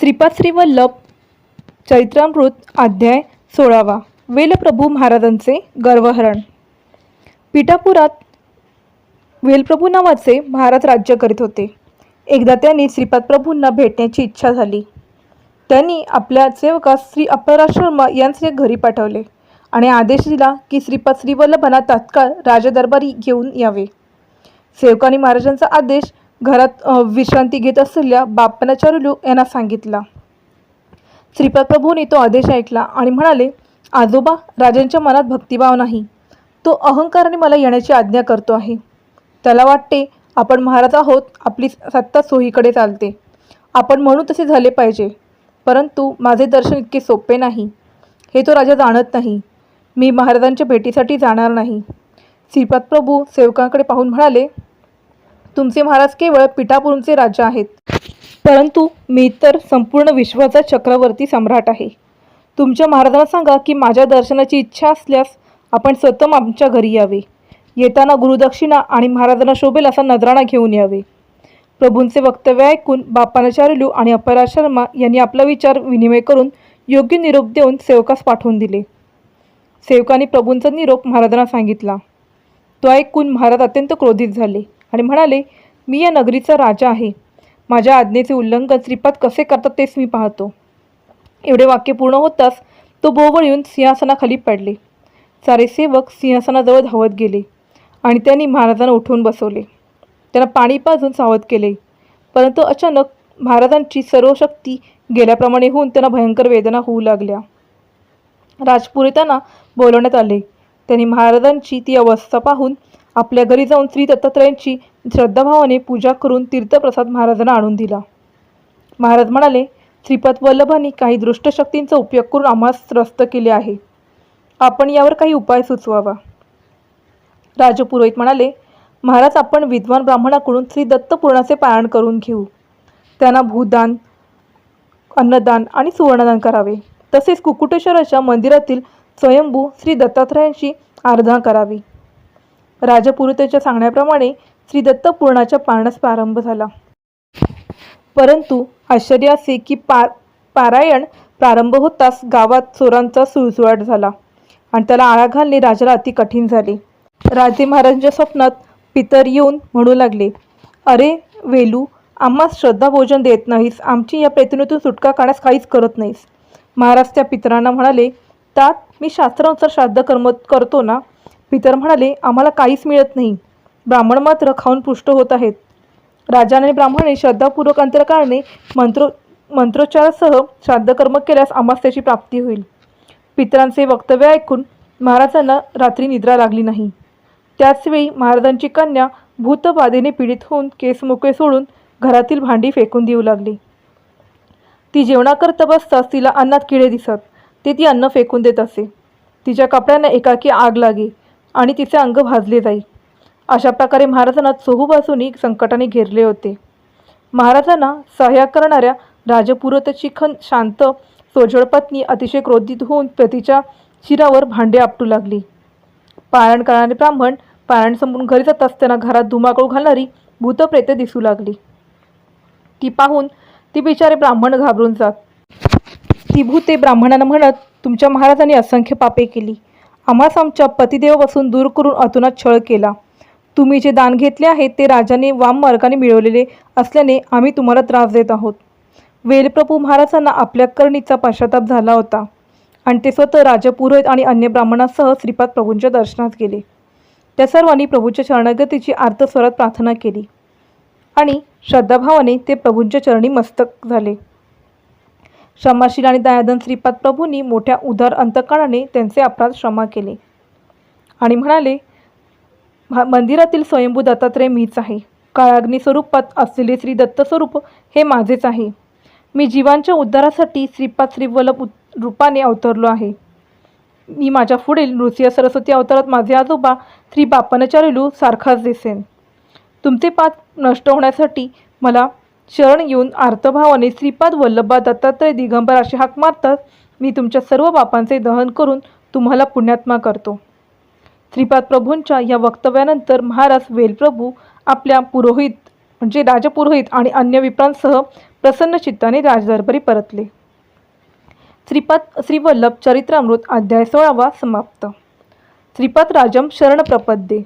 श्रीपाद व लप चैत्रामृत अध्याय सोळावा. वेलप्रभू महाराजांचे गर्वहरण. पिठापुरात वेलप्रभू नावाचे महाराज राज्य करीत होते. एकदा त्यांनी श्रीपाद प्रभूंना भेटण्याची इच्छा झाली. त्यांनी आपल्या सेवकास श्री अपराज शर्मा यांचे घरी पाठवले आणि आदेश दिला की श्रीपाद श्रीवल्लभांना तात्काळ राजदरबारी घेऊन यावे. सेवकांनी महाराजांचा आदेश घरात विश्रांती घेत असलेल्या बापनाचार्युलू यांना सांगितला. श्रीपाद प्रभूंनी तो आदेश ऐकला आणि म्हणाले आजोबा राजांच्या मनात भक्तिभाव नाही. तो अहंकाराने मला येण्याची आज्ञा करतो आहे. त्याला वाटते आपण महाराज आहोत आपली सत्ता सोयीकडे चालते. आपण म्हणू तसे झाले पाहिजे. परंतु माझे दर्शन इतके सोपे नाही. हे तो राजा जाणत नाही. मी महाराजांच्या भेटीसाठी जाणार नाही. श्रीपाद प्रभू सेवकांकडे पाहून म्हणाले तुमचे महाराज केवळ पिठापुरचे राजा आहेत. परंतु मी तर संपूर्ण विश्वाचा चक्रवर्ती सम्राट आहे. तुमच्या महाराजांना सांगा की माझ्या दर्शनाची इच्छा असल्यास आपण स्वतः आमच्या घरी यावे. येताना गुरुदक्षिणा आणि महाराजांना शोभेल असा नजराणा घेऊन यावे. प्रभूंचे वक्तव्य ऐकून बापानाचार्युलू आणि अपराज शर्मा यांनी आपला विचार विनिमय करून योग्य निरोप देऊन सेवकास पाठवून दिले. सेवकांनी प्रभूंचा निरोप महाराजांना सांगितला. तो ऐकून महाराज अत्यंत क्रोधित झाले. आणि म्हणाले मी या नगरीचा राजा आहे. माझ्या आज्ञेचे उल्लंघन श्रीपाद कसे करतात तेच मी पाहतो. एवढे वाक्य पूर्ण होताच तो बोवळ येऊन सिंहासनाखाली पडले. सारे सेवक सिंहासनाजवळ धावत गेले आणि त्यांनी महाराजांना उठवून बसवले. त्यांना पाणी पाजून सावध केले. परंतु अचानक महाराजांची सर्व शक्ती गेल्याप्रमाणे होऊन त्यांना भयंकर वेदना होऊ लागल्या. राजपुरोहितांना बोलवण्यात आले. त्यांनी महाराजांची ती अवस्था पाहून आपल्या घरी जाऊन श्री दत्तात्रयांची श्रद्धाभावाने पूजा करून तीर्थप्रसाद महाराजांना आणून दिला. महाराज म्हणाले श्रीपद वल्लभांनी काही दृष्ट शक्तींचा उपयोग करून आम्हास त्रस्त केले आहे. आपण यावर काही उपाय सुचवावा. राजपुरोहित म्हणाले महाराज आपण विद्वान ब्राह्मणाकडून श्री दत्तपूर्णाचे पारायण करून घेऊ. त्यांना भूदान अन्नदान आणि सुवर्णदान करावे. तसेच कुकुटेश्वराच्या मंदिरातील स्वयंभू श्री दत्तात्रयांची आराधना करावी. राजपुरोहिताच्या सांगण्याप्रमाणे श्री दत्तपूर्णाच्या पारणास प्रारंभ झाला. परंतु आश्चर्य असे की पार पारायण प्रारंभ होताच गावात चोरांचा सुळसुळाट झाला आणि त्याला आळा घालणे राजाला अति कठीण झाले. राजे महाराजांच्या स्वप्नात पितर येऊन म्हणू लागले अरे वेलू आम्हा श्रद्धा भोजन देत नाहीस. आमची या प्रयत्नातून सुटका करण्यास काहीच करत नाहीस. महाराज त्या पितरांना म्हणाले तात मी शास्त्रानुसार श्राद्ध कर्म करतो ना? पितर म्हणाले आम्हाला काहीच मिळत नाही. ब्राह्मण मात्र खाऊन पुष्ट होत आहेत. राजाने आणि ब्राह्मणे श्रद्धापूर्वक अंतरकारणे मंत्रो मंत्रोच्चारासह श्राद्धकर्म केल्यास आम्हास त्याची प्राप्ती होईल. पितरांचे वक्तव्य ऐकून महाराजांना रात्री निद्रा लागली नाही. त्याचवेळी महाराजांची कन्या भूतबाधेने पीडित होऊन केस मोकळे सोडून घरातील भांडी फेकून देऊ लागली. ती जेवणाकरता बसताच तिला अन्नात किडे दिसत. ते ती अन्न फेकून देत असे. तिच्या कपड्यांना एकाकी आग लागे. आणि तिचे अंग भाजले जाई. अशा प्रकारे महाराजांना चोहूबाजूनी संकटाने घेरले होते. महाराजांना सहाय्य करणाऱ्या राजपुरोताची खन शांत सोजळ पत्नी अतिशय क्रोधित होऊन पतीच्या शिरावर भांडे आपटू लागली. पारायण करणारे ब्राह्मण पारायण संपून घरी जात त्यांना घरात धुमाकूळ घालणारी भूतप्रेते दिसू लागली. ती पाहून ती बिचारे ब्राह्मण घाबरून जात. ती भूते ब्राह्मणांना म्हणत तुमच्या महाराजांनी असंख्य पापे केली. आम्हास आमच्या पतिदेवापासून दूर करून अतुनात छळ केला. तुम्ही जे दान घेतले आहे ते राजाने वाम मार्गाने मिळवलेले असल्याने आम्ही तुम्हाला त्रास देत आहोत. वेलप्रभू महाराजांना आपल्या करणीचा पश्चाताप झाला होता. आणि ते स्वतः राजपुरोहित आणि अन्य ब्राह्मणासह श्रीपाद प्रभूंच्या दर्शनात गेले. त्या सर्वांनी प्रभूच्या शरणागतीची आर्तस्वरात प्रार्थना केली. आणि श्रद्धाभावाने ते प्रभूंच्या चरणी मस्तक झाले. क्षमाशील आणि दयाधन श्रीपाद प्रभूंनी मोठ्या उदार अंतकाळाने त्यांचे अपराध क्षमा केले. आणि म्हणाले मंदिरातील स्वयंभू दत्तात्रय मीच आहे. काळाग्नी स्वरूपात असलेले श्री दत्त स्वरूप हे माझेच आहे. मी जीवांच्या उद्धारासाठी श्रीपाद श्रीवल्लभ रूपाने अवतरलो आहे. मी माझ्या पुढील नृसिंह सरस्वती अवतारात माझे आजोबा श्री बापनाचार्युलू सारखाच दिसेन. तुमचे पाप नष्ट होण्यासाठी मला शरण येऊन आर्तभावाने श्रीपाद वल्लभा दत्तात्रय दिगंबर असे हाक मारतात. मी तुमच्या सर्व पापांचे दहन करून तुम्हाला पुण्यात्मा करतो. श्रीपाद प्रभूंच्या या वक्तव्यानंतर महाराज वेलप्रभू आपल्या पुरोहित म्हणजे राजपुरोहित आणि अन्य विप्रांसह प्रसन्न चित्ताने राजदरबारी परतले. श्रीपाद श्रीवल्लभ चरित्रामृत अध्याय सोळावा समाप्त. श्रीपाद राजम शरणप्रपद्ये